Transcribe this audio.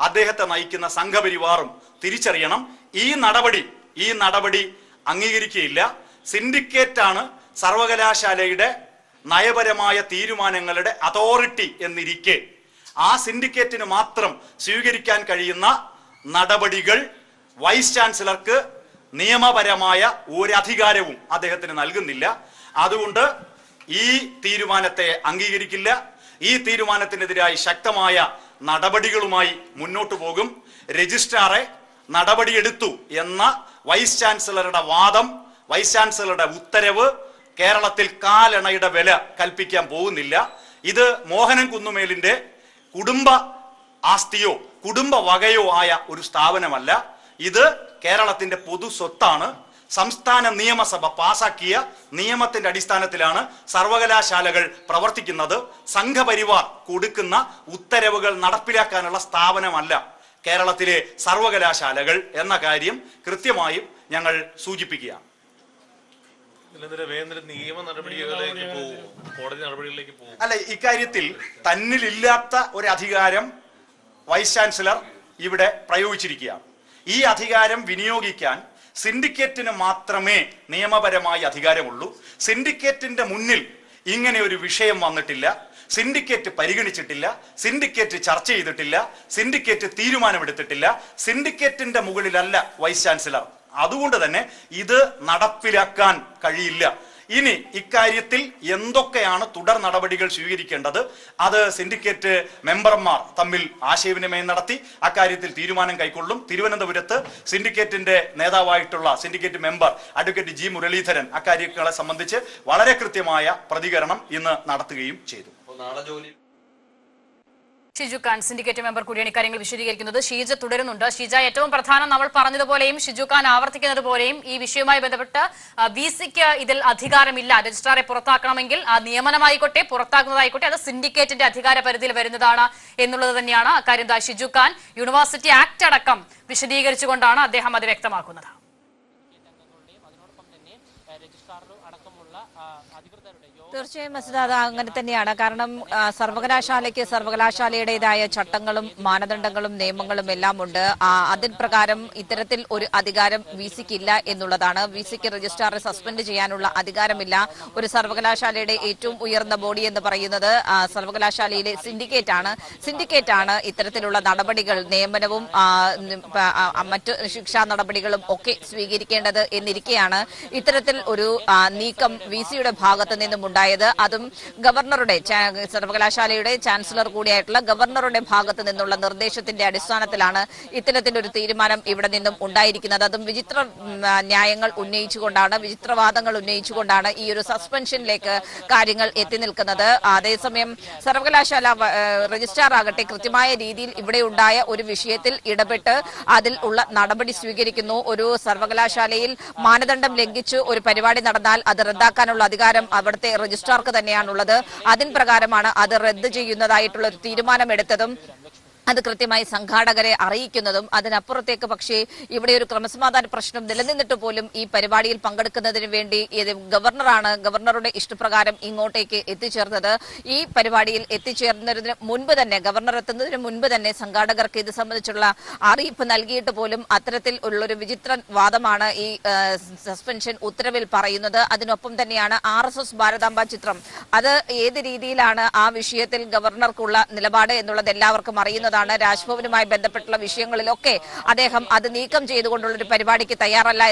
അദ്ദേഹത്തെ നയിക്കുന്ന സംഘപരിവാറും തിരിച്ചറിയണം. ഈ നടപടി ഈ നടപടി അംഗീകരിക്കുകയില്ല. സിൻഡിക്കേറ്റ് ആണ് സർവകലാശാലയുടെ നയപരമായ തീരുമാനങ്ങളുടെ അതോറിറ്റി എന്നിരിക്കെ. ആ സിൻഡിക്കേറ്റിന് മാത്രം സ്വീകരിക്കാൻ കഴിയുന്ന നടപടികൾ വൈസ് ചാൻസലർക്ക് നിയമപരമായ ഒരധികാരവും അദ്ദേഹത്തിന് നൽകുന്നില്ല. അതുകൊണ്ട് ഈ തീരുമാനത്തെ അംഗീകരിക്കില്ല. ഈ തീരുമാനത്തിനെതിരായി ശക്തമായ നടപടികളുമായി മുന്നോട്ടു പോകും. രജിസ്ട്രാറെ നടപടിയെടുത്തു എന്ന വൈസ് ചാൻസലറുടെ വാദം വൈസ് ചാൻസലറുടെ ഉത്തരവ് കേരളത്തിൽ കാലണയുടെ വില കൽപ്പിക്കാൻ പോകുന്നില്ല. ഇത് മോഹനൻ കുന്നുമേലിന്റെ കുടുംബ ആസ്തിയോ കുടുംബ വകയോ ആയ ഒരു സ്ഥാപനമല്ല. ഇത് കേരളത്തിന്റെ പൊതു സ്വത്താണ്. സംസ്ഥാന നിയമസഭ പാസാക്കിയ നിയമത്തിന്റെ അടിസ്ഥാനത്തിലാണ് സർവകലാശാലകൾ പ്രവർത്തിക്കുന്നത്. സംഘപരിവാർ കൊടുക്കുന്ന ഉത്തരവുകൾ നടപ്പിലാക്കാനുള്ള സ്ഥാപനമല്ല കേരളത്തിലെ സർവകലാശാലകൾ എന്ന കാര്യം കൃത്യമായും ഞങ്ങൾ സൂചിപ്പിക്കുകയാണ്. അല്ല ഇക്കാര്യത്തിൽ തന്നിലില്ലാത്ത ഒരു അധികാരം വൈസ് ചാൻസലർ ഇവിടെ പ്രയോഗിച്ചിരിക്കുകയാണ്. ഈ അധികാരം വിനിയോഗിക്കാൻ സിൻഡിക്കേറ്റിന് മാത്രമേ നിയമപരമായി അധികാരമുള്ളൂ. സിൻഡിക്കേറ്റിന്റെ മുന്നിൽ ഇങ്ങനെ ഒരു വിഷയം വന്നിട്ടില്ല. സിൻഡിക്കേറ്റ് പരിഗണിച്ചിട്ടില്ല. സിൻഡിക്കേറ്റ് ചർച്ച ചെയ്തിട്ടില്ല. സിൻഡിക്കേറ്റ് തീരുമാനമെടുത്തിട്ടില്ല. സിൻഡിക്കേറ്റിന്റെ മുകളിലല്ല വൈസ് ചാൻസലർ. അതുകൊണ്ട് തന്നെ ഇത് നടപ്പിലാക്കാൻ കഴിയില്ല. ഇനി ഇക്കാര്യത്തിൽ എന്തൊക്കെയാണ് തുടർ നടപടികൾ സ്വീകരിക്കേണ്ടത്? അത് സിൻഡിക്കേറ്റ് മെമ്പർമാർ തമ്മിൽ ആശയവിനിമയം നടത്തി അക്കാര്യത്തിൽ തീരുമാനം കൈക്കൊള്ളും. തിരുവനന്തപുരത്ത് സിൻഡിക്കേറ്റിന്റെ നേതാവായിട്ടുള്ള syndicate member advocate G Muraleedharan അക്കാര്യങ്ങളെ സംബന്ധിച്ച് വളരെ കൃത്യമായ പ്രതികരണം ഇന്ന് നടത്തുകയും ചെയ്തു. നാളെ ജോലി ഷിജു ഖാൻ സിൻഡിക്കേറ്റ് മെമ്പർ കൂടിയാണ് ഇക്കാര്യങ്ങൾ വിശദീകരിക്കുന്നത്. ഷീജ തുടരുന്നുണ്ട്. ഷീജ ഏറ്റവും പ്രധാനം നമ്മൾ പറഞ്ഞതുപോലെയും ഷിജു ഖാൻ ആവർത്തിക്കുന്നത് പോലെയും ഈ വിഷയവുമായി ബന്ധപ്പെട്ട് വി സിക്ക് ഇതിൽ അധികാരമില്ല. രജിസ്ട്രാറെ പുറത്താക്കണമെങ്കിൽ ആ നിയമനമായിക്കോട്ടെ പുറത്താക്കുന്നതായിക്കോട്ടെ അത് സിൻഡിക്കേറ്റിന്റെ അധികാര പരിധിയിൽ വരുന്നതാണ് എന്നുള്ളത് തന്നെയാണ് അക്കാര്യം. ഷിജു ഖാൻ യൂണിവേഴ്സിറ്റി ആക്ട് അടക്കം വിശദീകരിച്ചുകൊണ്ടാണ് അദ്ദേഹം അത് വ്യക്തമാക്കുന്നത്. തീർച്ചയായും മസ്ജിദ് അത് അങ്ങനെ തന്നെയാണ്. കാരണം സർവകലാശാലയ്ക്ക് സർവകലാശാലയുടേതായ ചട്ടങ്ങളും മാനദണ്ഡങ്ങളും നിയമങ്ങളും എല്ലാം ഉണ്ട് അതിൻ പ്രകാരം ഇത്തരത്തിൽ ഒരു അധികാരം വി സിക്കില്ല എന്നുള്ളതാണ്. വി സിക്ക് രജിസ്ട്രാറെ സസ്പെൻഡ് ചെയ്യാനുള്ള അധികാരമില്ല. ഒരു സർവകലാശാലയുടെ ഏറ്റവും ഉയർന്ന ബോഡി എന്ന് പറയുന്നത് സർവകലാശാലയിലെ സിൻഡിക്കേറ്റ് ആണ് സിൻഡിക്കേറ്റ് ആണ് ഇത്തരത്തിലുള്ള നടപടികൾ നിയമനവും മറ്റു ശിക്ഷാ നടപടികളും ഒക്കെ സ്വീകരിക്കേണ്ടത് എന്നിരിക്കെയാണ്. ഇത്തരത്തിൽ ഒരു നീക്കം വി സിയുടെ ഭാഗത്ത് നിന്നും ഉണ്ടായത്. അതും ഗവർണറുടെ സർവകലാശാലയുടെ ചാൻസലർ കൂടിയായിട്ടുള്ള ഗവർണറുടെ ഭാഗത്ത് നിന്നുള്ള നിർദ്ദേശത്തിന്റെ അടിസ്ഥാനത്തിലാണ് ഇത്തരത്തിലൊരു തീരുമാനം ഇവിടെ നിന്നും ഉണ്ടായിരിക്കുന്നത്. അതും വിചിത്ര ന്യായങ്ങൾ ഉന്നയിച്ചുകൊണ്ടാണ് വിചിത്രവാദങ്ങൾ ഉന്നയിച്ചുകൊണ്ടാണ് ഈ ഒരു സസ്പെൻഷനിലേക്ക് കാര്യങ്ങൾ എത്തി നിൽക്കുന്നത്. അതേസമയം സർവകലാശാല രജിസ്ട്രാർ ആകട്ടെ കൃത്യമായ രീതിയിൽ ഇവിടെ ഉണ്ടായ ഒരു വിഷയത്തിൽ ഇടപെട്ട് അതിൽ ഉള്ള നടപടി സ്വീകരിക്കുന്നു. ഒരു സർവകലാശാലയിൽ മാനദണ്ഡം ലംഘിച്ച് ഒരു പരിപാടി നടന്നാൽ അത് റദ്ദാക്കാനുള്ള അധികാരം അവിടുത്തെ രജിസ്ട്രാർക്ക് തന്നെയാണുള്ളത്. അതിൻ പ്രകാരമാണ് അത് റദ്ദ് ചെയ്യുന്നതായിട്ടുള്ള ഒരു തീരുമാനമെടുത്തതും അത് കൃത്യമായി സംഘാടകരെ അറിയിക്കുന്നതും അതിനപ്പുറത്തേക്ക് പക്ഷേ ഇവിടെ ഒരു ക്രമസമാധാന പ്രശ്നം നിലനിന്നിട്ട് പോലും ഈ പരിപാടിയിൽ പങ്കെടുക്കുന്നതിന് വേണ്ടി ഗവർണറാണ് ഗവർണറുടെ ഇഷ്ടപ്രകാരം ഇങ്ങോട്ടേക്ക് എത്തിച്ചേർന്നത്. ഈ പരിപാടിയിൽ എത്തിച്ചേർന്നതിന് മുൻപ് തന്നെ ഗവർണർ എത്തുന്നതിന് മുൻപ് തന്നെ സംഘാടകർക്ക് ഇത് സംബന്ധിച്ചുള്ള അറിയിപ്പ് നൽകിയിട്ട് പോലും അത്തരത്തിൽ ഉള്ളൊരു വിചിത്ര വാദമാണ് ഈ സസ്പെൻഷൻ ഉത്തരവിൽ പറയുന്നത്. അതിനൊപ്പം തന്നെയാണ് ആർ എസ് എസ് ഭാരതാംബ ചിത്രം. അത് ഏത് രീതിയിലാണ് ആ വിഷയത്തിൽ ഗവർണർക്കുള്ള നിലപാട് എന്നുള്ളത് എല്ലാവർക്കും അറിയുന്നതാണ് രാജ്ഭവനുമായി ബന്ധപ്പെട്ടുള്ള വിഷയങ്ങളിലൊക്കെ അദ്ദേഹം അത് നീക്കം ചെയ്തുകൊണ്ടുള്ള ഒരു പരിപാടിക്ക് തയ്യാറല്ല